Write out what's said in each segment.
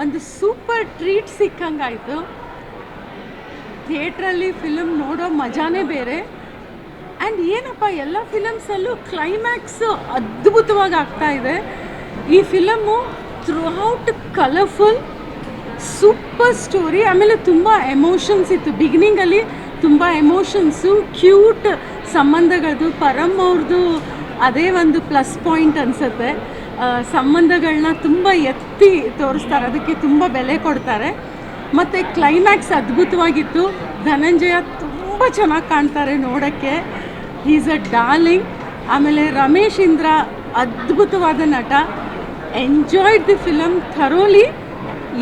ಒಂದು super treat ಸಿಕ್ಕಂಗಾಯಿತು. ಥಿಯೇಟ್ರಲ್ಲಿ film ನೋಡೋ ಮಜಾನೇ ಬೇರೆ. ಆ್ಯಂಡ್ ಏನಪ್ಪ, ಎಲ್ಲ ಫಿಲಮ್ಸಲ್ಲೂ ಕ್ಲೈಮ್ಯಾಕ್ಸು ಅದ್ಭುತವಾಗಿ ಆಗ್ತಾ ಇದೆ. ಈ film throughout colourful, super story. ಆಮೇಲೆ ತುಂಬ ಎಮೋಷನ್ಸ್ ಇತ್ತು. ಬಿಗಿನಿಂಗಲ್ಲಿ ತುಂಬ ಎಮೋಷನ್ಸು, ಕ್ಯೂಟ್ ಸಂಬಂಧಗಳದ್ದು ಪರಮ್ ಅವ್ರದ್ದು ಅದೇ ಒಂದು ಪ್ಲಸ್ ಪಾಯಿಂಟ್ ಅನಿಸುತ್ತೆ. ಸಂಬಂಧಗಳನ್ನ ತುಂಬ ಎತ್ತಿ ತೋರಿಸ್ತಾರೆ. ಅದಕ್ಕೆ ತುಂಬ ಬೆಲೆ ಕೊಡ್ತಾರೆ. ಮತ್ತು ಕ್ಲೈಮ್ಯಾಕ್ಸ್ ಅದ್ಭುತವಾಗಿತ್ತು. ಧನಂಜಯ ತುಂಬ ಚೆನ್ನಾಗಿ ಕಾಣ್ತಾರೆ ನೋಡೋಕ್ಕೆ. ಈಸ್ ಅ ಡಾರ್ಲಿಂಗ್ ಆಮೇಲೆ ರಮೇಶ್ ಇಂದ್ರ ಅದ್ಭುತವಾದ ನಟ. ಎಂಜಾಯ್ಡ್ ದಿ ಫಿಲಮ್ ಥರೋಲಿ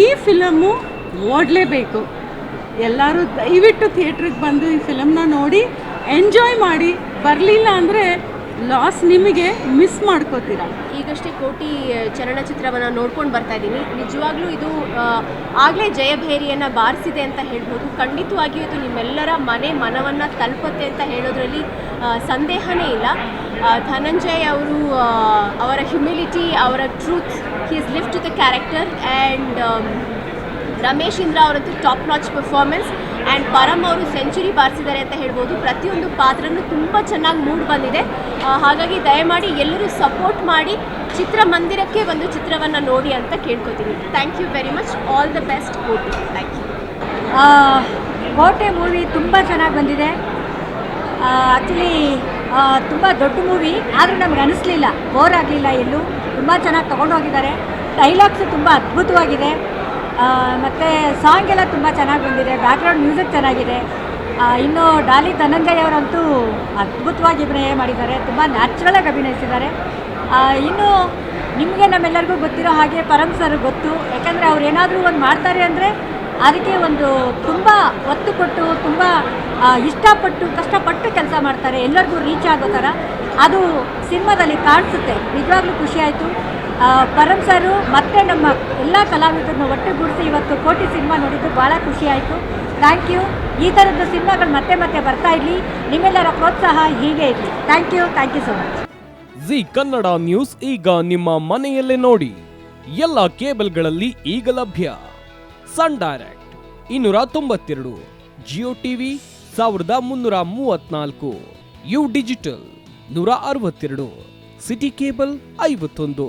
ಈ ಫಿಲಮ್ಮು ಓಡಲೇಬೇಕು. ಎಲ್ಲರೂ ದಯವಿಟ್ಟು ಥಿಯೇಟ್ರಿಗೆ ಬಂದು ಈ ಫಿಲಮ್ನ ನೋಡಿ ಎಂಜಾಯ್ ಮಾಡಿ. ಬರಲಿಲ್ಲ ಅಂದರೆ ಲಾಸ್ ನಿಮಗೆ ಮಿಸ್ ಮಾಡ್ಕೋತೀರಾ? ಈಗಷ್ಟೇ ಕೋಟಿ ಚಲನಚಿತ್ರವನ್ನು ನೋಡ್ಕೊಂಡು ಬರ್ತಾ ಇದ್ದೀನಿ ನಿಜವಾಗ್ಲೂ ಇದು ಆಗಲೇ ಜಯಭೇರಿಯನ್ನು ಬಾರಿಸಿದೆ ಅಂತ ಹೇಳ್ಬೋದು. ಖಂಡಿತವಾಗಿಯೂ ಇದು ನಿಮ್ಮೆಲ್ಲರ ಮನೆ ಮನವನ್ನು ತಲುಪುತ್ತೆ ಅಂತ ಹೇಳೋದ್ರಲ್ಲಿ ಸಂದೇಹನೇ ಇಲ್ಲ. ಧನಂಜಯ್ ಅವರು ಅವರ ಹ್ಯುಮಿಲಿಟಿ ಅವರ truth he lift to the character and Ramesh Indra ಅವರದ್ದು top notch performance and Param ಅವರು ಸೆಂಚುರಿ ಬಾರಿಸಿದ್ದಾರೆ ಅಂತ ಹೇಳ್ಬೋದು. ಪ್ರತಿಯೊಂದು ಪಾತ್ರನೂ ತುಂಬ ಚೆನ್ನಾಗಿ ಮೂಡ್ ಬಂದಿದೆ. ಹಾಗಾಗಿ ದಯಮಾಡಿ ಎಲ್ಲರೂ ಸಪೋರ್ಟ್ ಮಾಡಿ ಚಿತ್ರಮಂದಿರಕ್ಕೆ ಒಂದು ಚಿತ್ರವನ್ನು ನೋಡಿ ಅಂತ ಕೇಳ್ಕೊತೀನಿ. Thank you very much all the best Kotee thank you Kotee movie ತುಂಬ ಚೆನ್ನಾಗಿ ಬಂದಿದೆ. ಆ್ಯಕ್ಚುಲಿ ತುಂಬ ದೊಡ್ಡ ಮೂವಿ ಆದರೂ ನಮ್ಗೆ ಅನಿಸ್ಲಿಲ್ಲ. ಬೋರ್ ಆಗಲಿಲ್ಲ ಎಲ್ಲೂ. ತುಂಬ ಚೆನ್ನಾಗಿ ತೊಗೊಂಡೋಗಿದ್ದಾರೆ. ಡೈಲಾಗ್ಸು ತುಂಬ ಅದ್ಭುತವಾಗಿದೆ. ಮತ್ತು ಸಾಂಗ್ ಎಲ್ಲ ತುಂಬ ಚೆನ್ನಾಗಿ ಬಂದಿದೆ. ಬ್ಯಾಕ್ಗ್ರೌಂಡ್ ಮ್ಯೂಸಿಕ್ ಚೆನ್ನಾಗಿದೆ. ಇನ್ನು ಡಾಲಿ ಧನಂಜಯ್ ಅವರಂತೂ ಅದ್ಭುತವಾಗಿ ಅಭಿನಯ ಮಾಡಿದ್ದಾರೆ. ತುಂಬ ನ್ಯಾಚುರಲಾಗಿ ಅಭಿನಯಿಸಿದ್ದಾರೆ. ಇನ್ನು ನಿಮಗೆ ನಮ್ಮೆಲ್ಲರಿಗೂ ಗೊತ್ತಿರೋ ಹಾಗೆ ಪರಮ್ ಸರ್ ಗೊತ್ತು. ಯಾಕಂದರೆ ಅವ್ರು ಏನಾದರೂ ಒಂದು ಮಾಡ್ತಾರೆ ಅಂದರೆ ಅದಕ್ಕೆ ಒಂದು ತುಂಬ ಒತ್ತು ಕೊಟ್ಟು, ತುಂಬ ಇಷ್ಟಪಟ್ಟು, ಕಷ್ಟಪಟ್ಟು ಕೆಲಸ ಮಾಡ್ತಾರೆ. ಎಲ್ಲರಿಗೂ ರೀಚ್ ಆಗೋ ಥರ. ಅದು ಸಿನಿಮಾದಲ್ಲಿ ಕಾಣಿಸುತ್ತೆ. ನಿಜವಾಗ್ಲೂ ಖುಷಿ ಪರಮ್ ಸರು, ಮತ್ತೆ ನಮ್ಮ ಎಲ್ಲ ಕಲಾವಿದರನ್ನು ಒಟ್ಟುಗೂಡಿಸಿ ಇವತ್ತು ಕೋಟಿ ಸಿನಿಮಾ ನೋಡಿದ್ದು ಭಾಳ ಖುಷಿ ಆಯಿತು. ಥ್ಯಾಂಕ್ ಯು ಈ ಥರದ್ದು ಸಿನಿಮಾಗಳು ಮತ್ತೆ ಮತ್ತೆ ಬರ್ತಾ ಇರಲಿ. ನಿಮ್ಮೆಲ್ಲರ ಪ್ರೋತ್ಸಾಹ ಹೀಗೆ ಇರಲಿ. Thank you thank you so much Zee Kannada news ಈಗ ನಿಮ್ಮ ಮನೆಯಲ್ಲೇ ನೋಡಿ. ಎಲ್ಲ ಕೇಬಲ್ಗಳಲ್ಲಿ ಈಗ ಲಭ್ಯ. ಸನ್ ಡೈರೆಕ್ಟ್ ಇನ್ನೂರ ತೊಂಬತ್ತೆರಡು, ಜಿಯೋ ಟಿವಿ ಸಾವಿರದ ಮುನ್ನೂರ ಮೂವತ್ನಾಲ್ಕು, ಯು ಡಿಜಿಟಲ್ ನೂರ ಅರವತ್ತೆರಡು, ಸಿಟಿ ಕೇಬಲ್ ಐವತ್ತೊಂದು.